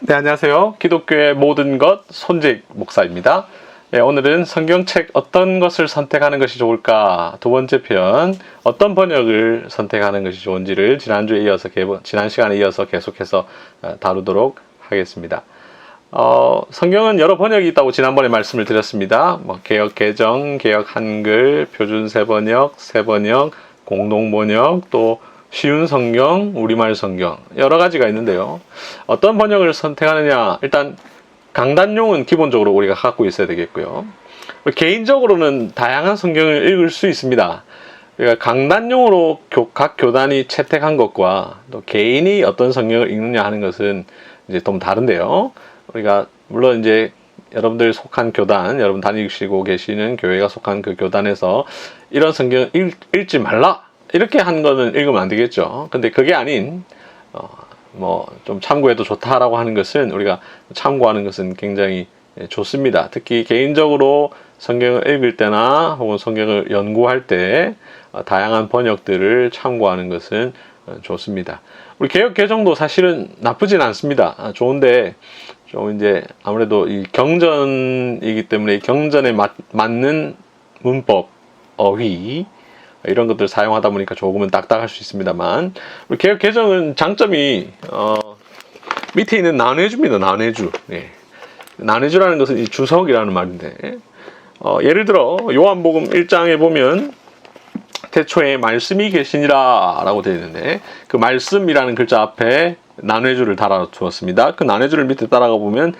네, 안녕하세요. 기독교의 모든 것 손재익 목사입니다. 네, 오늘은 성경책 어떤 것을 선택하는 것이 좋을까 두 번째 편 어떤 번역을 선택하는 것이 좋은지를 지난주에 이어서 지난 시간에 이어서 계속해서 어, 다루도록 하겠습니다. 어, 성경은 여러 번역이 있다고 지난번에 말씀을 드렸습니다. 뭐 개혁 개정, 개혁 한글, 표준 세 번역, 세 번역, 공동 번역, 또 쉬운 성경, 우리말 성경 여러 가지가 있는데요. 어떤 번역을 선택하느냐 일단 강단용은 기본적으로 우리가 갖고 있어야 되겠고요. 개인적으로는 다양한 성경을 읽을 수 있습니다. 그러니까 강단용으로 교- 각 교단이 채택한 것과 또 개인이 어떤 성경을 읽느냐 하는 것은 이제 좀 다른데요. 우리가 물론 이제 여러분들 속한 교단, 여러분 다니시고 계시는 교회가 속한 그 교단에서 이런 성경 읽, 읽지 말라 이렇게 한 거는 읽으면 안 되겠죠. 근데 그게 아닌 어, 뭐 좀 참고해도 좋다라고 하는 것은 우리가 참고하는 것은 굉장히 예, 좋습니다. 특히 개인적으로 성경을 읽을 때나 혹은 성경을 연구할 때 어, 다양한 번역들을 참고하는 것은 어, 좋습니다. 우리 개혁 개정도 사실은 나쁘진 않습니다. 아, 좋은데 좀 이제 아무래도 이 경전이기 때문에 이 경전에 맞, 맞는 문법, 어휘 이런 것들 을 사용하다 보니까 조금은 딱딱할 수 있습니다만 우리 개혁 개정은 장점이 어, 밑에 있는 나뇌주입니다. 나뇌주. 예. 나뇌주라는 것은 이 주석이라는 말인데 어, 예를 들어 요한복음 1장에 보면 태초에 말씀이 계시니라 라고 되어 있는데 그 말씀이라는 글자 앞에 나뇌주를 달아 두었습니다. 그 나뇌주를 밑에 따라가 보면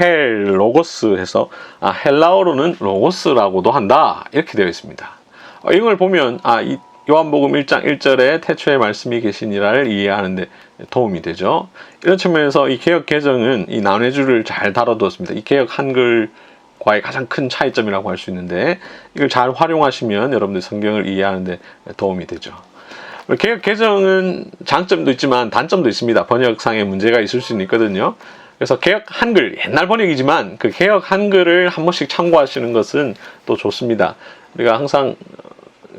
헬 로고스 해서 아, 헬라어로는 로고스라고도 한다 이렇게 되어 있습니다. 어, 이걸 보면 아, 이 요한복음 1장 1절에 태초에 말씀이 계시니라를 이해하는데 도움이 되죠. 이런 측면에서 이 개혁 개정은 이 나뇌주를 잘 다뤄두었습니다. 이 개혁 한글과의 가장 큰 차이점이라고 할 수 있는데 이걸 잘 활용하시면 여러분들 성경을 이해하는데 도움이 되죠. 개혁 개정은 장점도 있지만 단점도 있습니다. 번역상의 문제가 있을 수는 있거든요. 그래서 개혁 한글 옛날 번역이지만 그 개혁 한글을 한 번씩 참고하시는 것은 또 좋습니다. 우리가 항상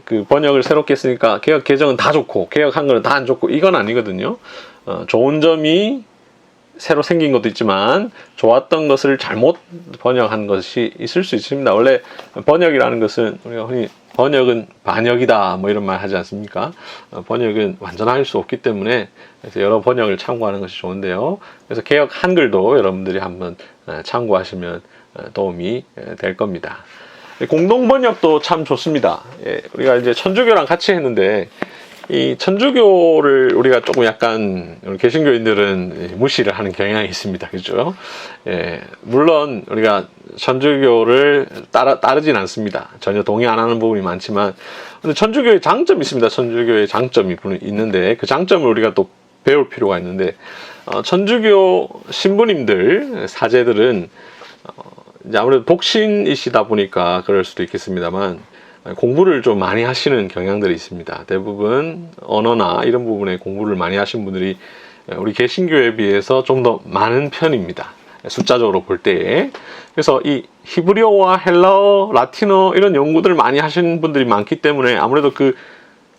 그 번역을 새롭게 했으니까 개혁 개정은 다 좋고 개혁 한글은 다안 좋고 이건 아니거든요. 어, 좋은 점이 새로 생긴 것도 있지만 좋았던 것을 잘못 번역한 것이 있을 수 있습니다. 원래 번역이라는 것은 우리가 흔히 번역은 반역이다 뭐 이런 말 하지 않습니까? 어, 번역은 완전할 수 없기 때문에 그래서 여러 번역을 참고하는 것이 좋은데요. 그래서 개혁 한글도 여러분들이 한번 어, 참고하시면 어, 도움이 에, 될 겁니다. 공동 번역도 참 좋습니다. 예, 우리가 이제 천주교랑 같이 했는데 이 천주교를 우리가 조금 약간 우리 개신교인들은 무시를 하는 경향이 있습니다. 그죠? 예, 물론 우리가 천주교를 따라, 따르진 않습니다. 전혀 동의 안 하는 부분이 많지만, 근데 천주교의 장점이 있습니다. 천주교의 장점이 분- 있는데, 그 장점을 우리가 또 배울 필요가 있는데, 어, 천주교 신부님들, 사제들은, 어, 이제 아무래도 독신이시다 보니까 그럴 수도 있겠습니다만, 공부를 좀 많이 하시는 경향들이 있습니다. 대부분 언어나 이런 부분에 공부를 많이 하신 분들이 우리 개신교에 비해서 좀 더 많은 편입니다. 숫자적으로 볼 때. 그래서 이 히브리어와 헬라어, 라틴어 이런 연구들을 많이 하시는 분들이 많기 때문에 아무래도 그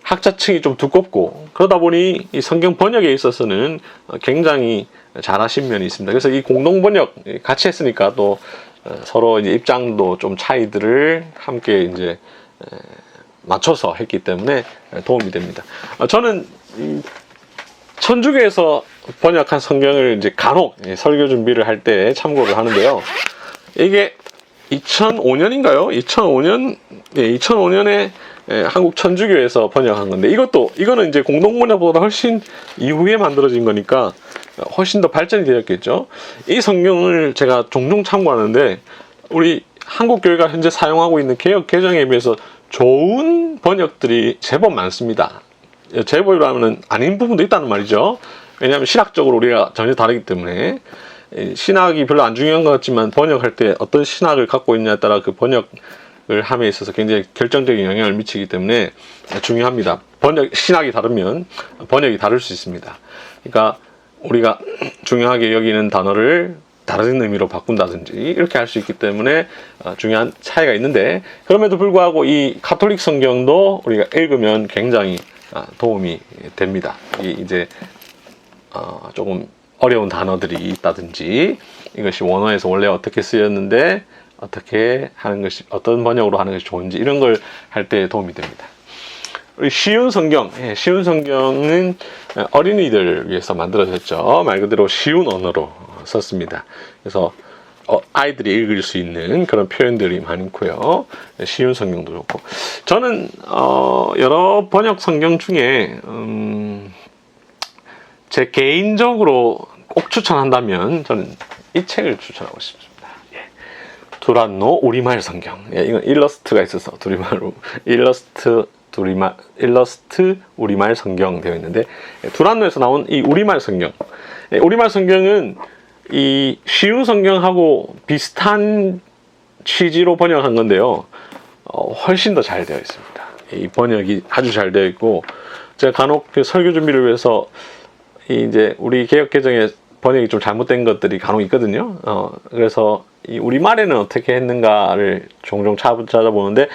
학자층이 좀 두껍고 그러다 보니 이 성경 번역에 있어서는 굉장히 잘하신 면이 있습니다. 그래서 이 공동 번역 같이 했으니까 또 서로 이제 입장도 좀 차이들을 함께 이제 맞춰서 했기 때문에 도움이 됩니다. 어, 저는 이 천주교에서 번역한 성경을 이제 간혹 예, 설교 준비를 할 때 참고를 하는데요. 이게 2005년인가요? 2005년, 예, 2005년에 한국 천주교에서 번역한 건데 이것도 이거는 이제 공동 번역보다 훨씬 이후에 만들어진 거니까 훨씬 더 발전이 되었겠죠. 이 성경을 제가 종종 참고하는데 우리 한국 교회가 현재 사용하고 있는 개혁 개정에 비해서 좋은 번역들이 제법 많습니다. 제법이라면 아닌 부분도 있다는 말이죠. 왜냐하면 신학적으로 우리가 전혀 다르기 때문에 이 신학이 별로 안 중요한 것 같지만 번역할 때 어떤 신학을 갖고 있냐에 따라 그 번역을 함에 있어서 굉장히 결정적인 영향을 미치기 때문에 중요합니다. 번역 신학이 다르면 번역이 다를 수 있습니다. 그러니까 우리가 중요하게 여기는 단어를 다른 의미로 바꾼다든지 이렇게 할 수 있기 때문에 어, 중요한 차이가 있는데 그럼에도 불구하고 이 카톨릭 성경도 우리가 읽으면 굉장히 아, 도움이 됩니다. 이 이제 어, 조금 어려운 단어들이 있다든지 이것이 원어에서 원래 어떻게 쓰였는데 어떻게 하는 것이 어떤 번역으로 하는 것이 좋은지 이런 걸 할 때 도움이 됩니다. 쉬운 성경, 예, 쉬운 성경은 어린이들을 위해서 만들어졌죠. 말 그대로 쉬운 언어로 썼습니다. 그래서 어, 아이들이 읽을 수 있는 그런 표현들이 많고요. 쉬운 성경도 좋고. 저는 어, 여러 번역 성경 중에 음, 제 개인적으로 꼭 추천한다면 저는 이 책을 추천하고 싶습니다. 예. 두란노 우리말 성경. 예, 이건 일러스트가 있어서 우리말로 일러스트 우리말 일러스트 우리말 성경 되어 있는데 예, 두란노에서 나온 이 우리말 성경. 예, 우리말 성경은 이 쉬운 성경하고 비슷한 취지로 번역한 건데요. 어, 훨씬 더 잘 되어 있습니다. 이 번역이 아주 잘 되어 있고 제가 간혹 그 설교 준비를 위해서 이 이제 우리 개혁 개정에 번역이 좀 잘못된 것들이 간혹 있거든요. 어, 그래서 이 우리 말에는 어떻게 했는가를 종종 찾아- 찾아보는데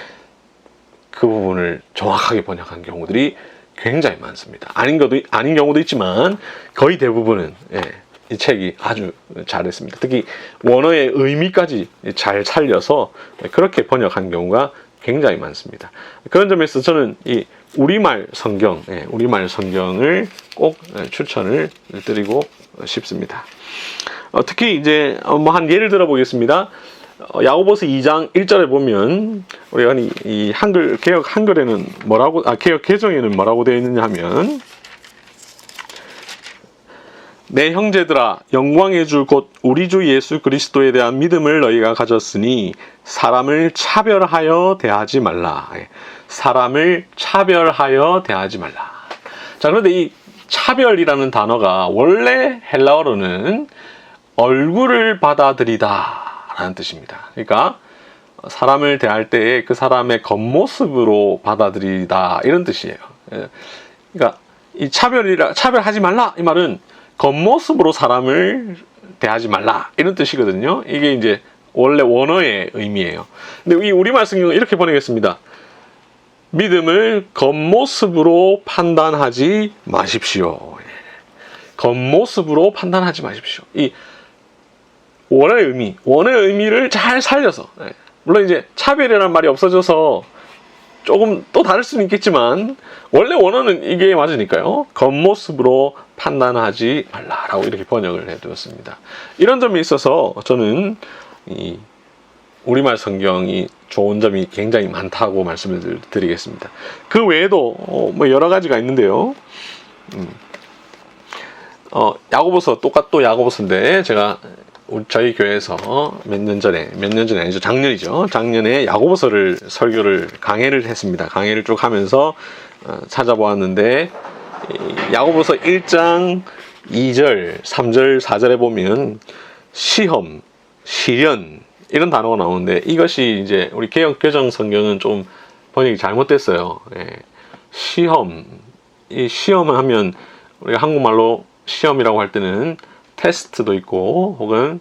그 부분을 정확하게 번역한 경우들이 굉장히 많습니다. 아닌 것도 아닌 경우도 있지만 거의 대부분은 예, 이 책이 아주 잘했습니다. 특히 원어의 의미까지 잘 살려서 그렇게 번역한 경우가 굉장히 많습니다. 그런 점에서 저는 이 우리말 성경, 예, 우리말 성경을 꼭 예, 추천을 드리고 싶습니다. 어, 특히 이제 뭐 한 예를 들어 보겠습니다. 어, 야고보서 2장 1절에 보면 우리가 이, 이 한글 개혁 한글에는 뭐라고 아 개혁 개정에는 뭐라고 되어 있느냐 하면 내 형제들아 영광의 주 곧 우리 주 예수 그리스도에 대한 믿음을 너희가 가졌으니 사람을 차별하여 대하지 말라. 예. 사람을 차별하여 대하지 말라. 자 그런데 이 차별이라는 단어가 원래 헬라어로는 얼굴을 받아들이다 라는 뜻입니다. 그러니까 사람을 대할 때에 그 사람의 겉모습으로 받아들이다 이런 뜻이에요. 예. 그러니까 이 차별이라 차별하지 말라 이 말은 겉모습으로 사람을 대하지 말라 이런 뜻이거든요. 이게 이제 원래 원어의 의미예요. 근데 이 우리말 성경은 이렇게 번역했습니다. 믿음을 겉모습으로 판단하지 마십시오. 예. 겉모습으로 판단하지 마십시오. 이 원어의 의미, 원어의 의미를 잘 살려서 예. 물론 이제 차별이라는 말이 없어져서 조금 또 다를 수는 있겠지만 원래 원어는 이게 맞으니까요. 겉모습으로 판단하지 말라라고 이렇게 번역을 해두었습니다. 이런 점에 있어서 저는 이 우리말 성경이 좋은 점이 굉장히 많다고 말씀을 드리겠습니다. 그 외에도 어, 뭐 여러 가지가 있는데요. 음. 어, 야고보서 똑같 또 야고보서인데 제가 저희 교회에서 몇 년 전에 몇 년 전에 아니죠. 작년이죠. 작년에 야고보서를 설교를 강해를 했습니다. 강해를 쭉 하면서 어, 찾아보았는데 이 야고보서 1장 2절 3절 4절에 보면 시험 시련 이런 단어가 나오는데 이것이 이제 우리 개혁 교정 성경은 좀 번역이 잘못됐어요. 예. 시험. 이 시험을 하면 우리가 한국말로 시험이라고 할 때는 테스트도 있고 혹은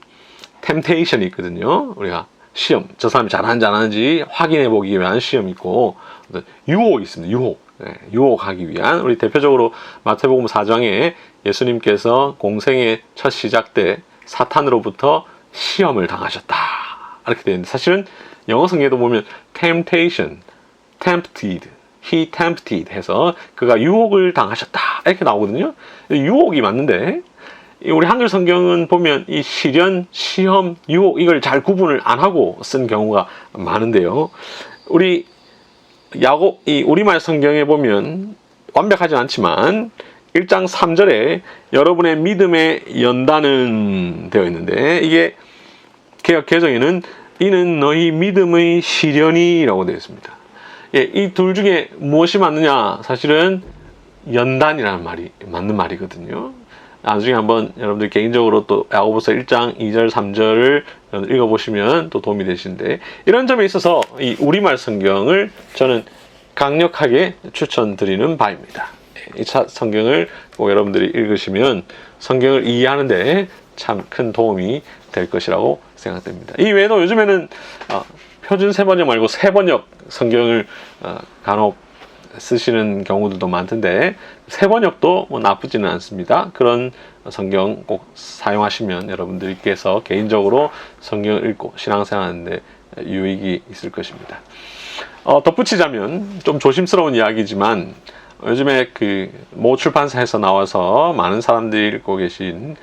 템테이션이 있거든요. 우리가 시험 저 사람이 잘하는지 안 하는지 확인해 보기 위한 시험이 있고 유혹이 있습니다. 유혹 예, 유혹하기 위한 우리 대표적으로 마태복음 4장에 예수님께서 공생의 첫 시작 때 사탄으로부터 시험을 당하셨다 이렇게 되어 있는데 사실은 영어 성경에도 보면 temptation, tempted, he tempted 해서 그가 유혹을 당하셨다 이렇게 나오거든요. 유혹이 맞는데 이 우리 한글 성경은 보면 이 시련, 시험, 유혹 이걸 잘 구분을 안 하고 쓴 경우가 많은데요. 우리 야곱 이 우리말 성경에 보면 완벽하지 않지만 1장 3절에 여러분의 믿음의 연단은 되어 있는데 이게 개혁 개정에는 이는 너희 믿음의 시련이라고 되어 있습니다. 예, 이 둘 중에 무엇이 맞느냐? 사실은 연단이라는 말이 맞는 말이거든요. 나중에 한번 여러분들 개인적으로 또 야고보서 1장 2절 3절을 읽어보시면 또 도움이 되시는데 이런 점에 있어서 이 우리말 성경을 저는 강력하게 추천드리는 바입니다. 이 차- 성경을 꼭 여러분들이 읽으시면 성경을 이해하는데 참 큰 도움이 될 것이라고 생각됩니다. 이 외에도 요즘에는 어, 표준 세번역 말고 세번역 성경을 어, 간혹 쓰시는 경우들도 많던데 새 번역도 뭐 나쁘지는 않습니다. 그런 성경 꼭 사용하시면 여러분들께서 개인적으로 성경을 읽고 신앙생활하는데 유익이 있을 것입니다. 어, 덧붙이자면 좀 조심스러운 이야기지만 요즘에 그 모 출판사에서 나와서 많은 사람들이 읽고 계신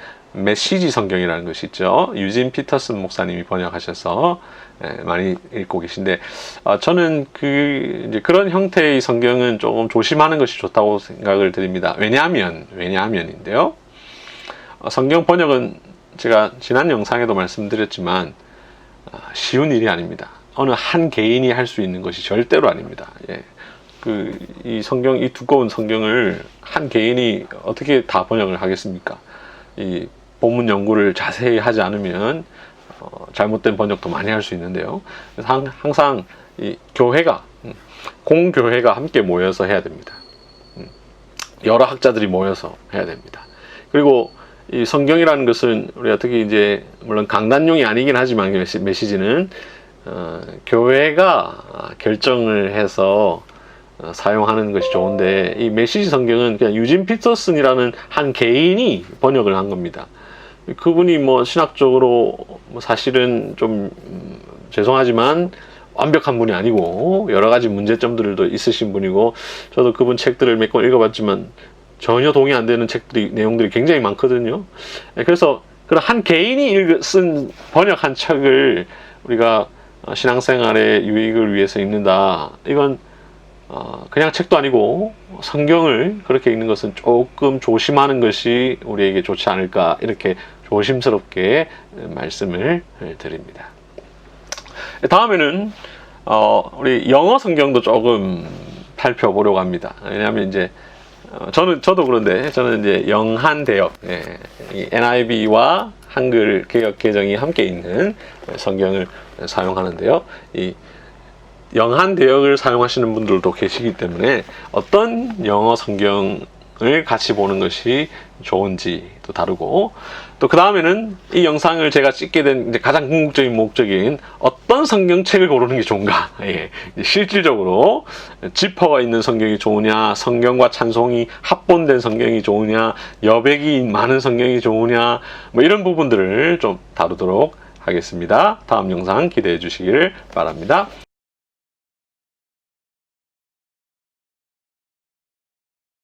메시지 성경이라는 것이 있죠. 유진 피터슨 목사님이 번역하셔서 예, 많이 읽고 계신데 어, 저는 그 그런 형태의 성경은 조금 조심하는 것이 좋다고 생각을 드립니다. 왜냐하면 왜냐하면인데요. 어, 성경 번역은 제가 지난 영상에도 말씀드렸지만 아, 쉬운 일이 아닙니다. 어느 한 개인이 할 수 있는 것이 절대로 아닙니다. 예. 그, 이 성경, 이 두꺼운 성경을 한 개인이 어떻게 다 번역을 하겠습니까? 이 본문 연구를 자세히 하지 않으면 어, 잘못된 번역도 많이 할 수 있는데요. 항- 항상 이 교회가, 음, 공교회가 함께 모여서 해야 됩니다. 음, 여러 학자들이 모여서 해야 됩니다. 그리고 이 성경이라는 것은 우리가 특히 이제 물론 강단용이 아니긴 하지만 메시- 메시지는 어, 교회가 결정을 해서 어, 사용하는 것이 좋은데 이 메시지 성경은 그냥 유진 피터슨이라는 한 개인이 번역을 한 겁니다. 그분이 뭐 신학적으로 뭐 사실은 좀 음, 죄송하지만 완벽한 분이 아니고 여러 가지 문제점들도 있으신 분이고 저도 그분 책들을 몇 권 읽어봤지만 전혀 동의 안 되는 책들이 내용들이 굉장히 많거든요. 예, 그래서 그런 한 개인이 읽- 쓴 번역한 책을 우리가 어, 신앙생활의 유익을 위해서 읽는다. 이건 어, 그냥 책도 아니고 성경을 그렇게 읽는 것은 조금 조심하는 것이 우리에게 좋지 않을까 이렇게 조심스럽게 말씀을 드립니다. 다음에는 어, 우리 영어 성경도 조금 살펴보려고 합니다. 왜냐하면 이제 어, 저는 저도 그런데 저는 이제 영한 대역 예, 이 NIV와 한글 개역 개정이 함께 있는 성경을 사용하는데요. 이 영한 대역을 사용하시는 분들도 계시기 때문에 어떤 영어 성경을 같이 보는 것이 좋은지도 다르고 또 그 다음에는 이 영상을 제가 찍게 된 가장 궁극적인 목적인 어떤 성경책을 고르는 게 좋은가? 예, 실질적으로 지퍼가 있는 성경이 좋으냐 성경과 찬송이 합본된 성경이 좋으냐 여백이 많은 성경이 좋으냐 뭐 이런 부분들을 좀 다루도록 하겠습니다. 다음 영상 기대해 주시기를 바랍니다